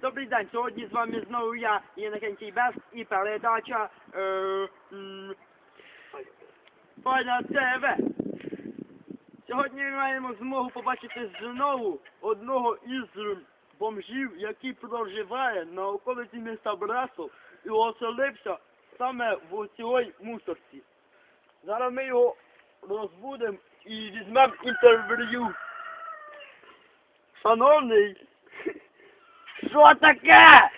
Добрий день, сьогодні з вами знову я, Єнакентій Бес, і передача е, Файна ТВ. Сьогодні ми маємо змогу побачити знову одного із бомжів, який проживає на околиці міста Бресов і оселився саме в цій мусорці. Зараз ми його розбудемо і візьмемо інтерв'ю. Шановний, Що таке?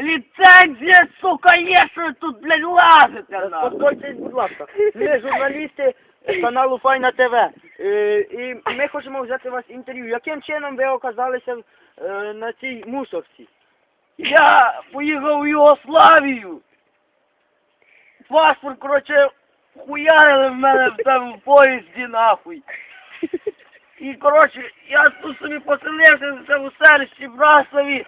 Ліцензія, сука, є, що ви тут, блядь, лазите? нахуй? Заспокойтесь, будь ласка. Ми журналісти каналу Файна ТВ. Е, і ми хочемо взяти у вас інтерв'ю. Яким чином ви оказалися е, на цій мусорці? Я поїхав у Югославію. Паспорт, короче, хуярили в мене в цьому поїзді, нахуй. І, коротше, я тут собі поселився в цьому селищі Брасові.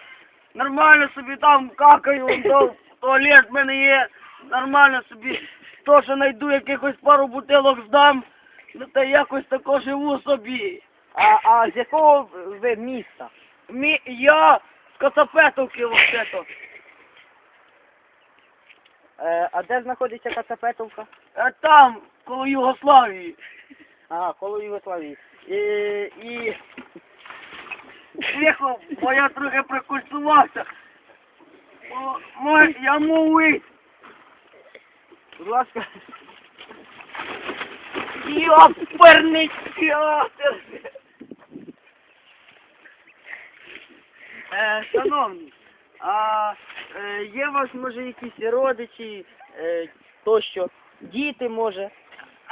Нормально собі там какаю, то туалет в мене є. Нормально собі. То, що знайду якихось пару бутилок здам, ну та якось тако живу собі. А, а з якого ви міста? Мі, я з Коцапетовки вообще-то. Е, а де знаходиться Кацапетовка? А там, коло Югославії. А, коло Югославії. І, і Тихо, бо я трохи прикультувався. О, мой, я мовий. будь ласка, Йоперний. Е, шановні, а е, є у вас може якісь родичі, е, тощо, діти може?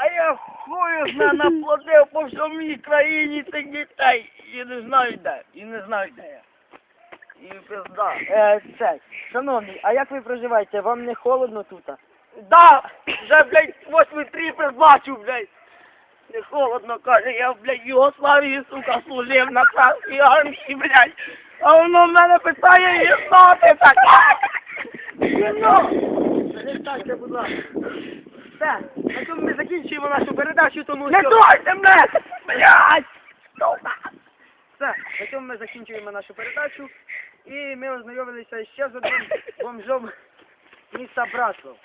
А я хую зна наплодив по всьому країні тих дітей. І не знаю де. І не знаю де я. І пизда. Е, це, шановні, а як ви проживаєте? Вам не холодно тут? Да, вже, блядь, восьмий трипер бачу, блядь. Не холодно, каже, я, блядь, в Югославії, сука, служив на Красній армії, блядь. А воно в мене питає, і що ти таке? Ну, Перестаньте, будь ласка. Все, на цьому закінчуємо нашу передачу, тому не що... дойте мене, блядь, сука. Все, на цьому ми закінчуємо нашу передачу. І ми ознайомилися ще з одним бомжом міста Братслав.